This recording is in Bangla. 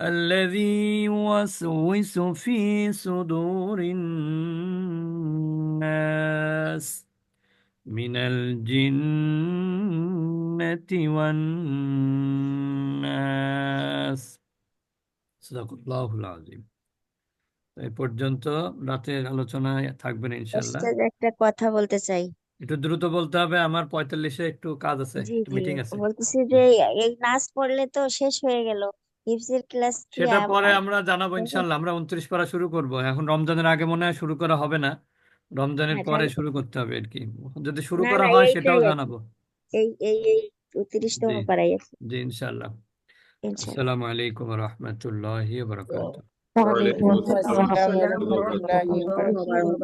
الذي يوسوس في صدور الناس من الجنة والناس صدق الله العظيم এই পর্যন্ত রাতের আলোচনায় থাকবেন ইনশাল্লাহ ওস্তাদ একটা কথা বলতে চাই একটু দ্রুত বলতে হবে আমার পঁয়তাল্লিশে একটু কাজ আছে জি একটু জি মিটিং আছে বলতেছি যে এই নাচ পড়লে তো শেষ হয়ে গেল হিফজের ক্লাস কি সেটা পরে আম- আমরা জানাব ইনশাল্লাহ। আমরা উনত্রিশ পারা শুরু করব। এখন রমজানের আগে মনে হয় শুরু করা হবে না। রমজানের হ্যাঁ, পরে শুরু করতে হবে আর কি। যদি শুরু না করা না হয় এইটাই সেটাও আর জানাব। এই এই এই উনত্রিশতম জি। আছে। জি ইনশাল্লাহ। ইনশাআল্লাহ আসসালামু আলাইকুম রহমতুল্লাহি বারাকাতুহ ওয়ালাইকুম আসসালাম। ওয়া রাহমাতুল্লাহি ওয়া বারাকাতুহু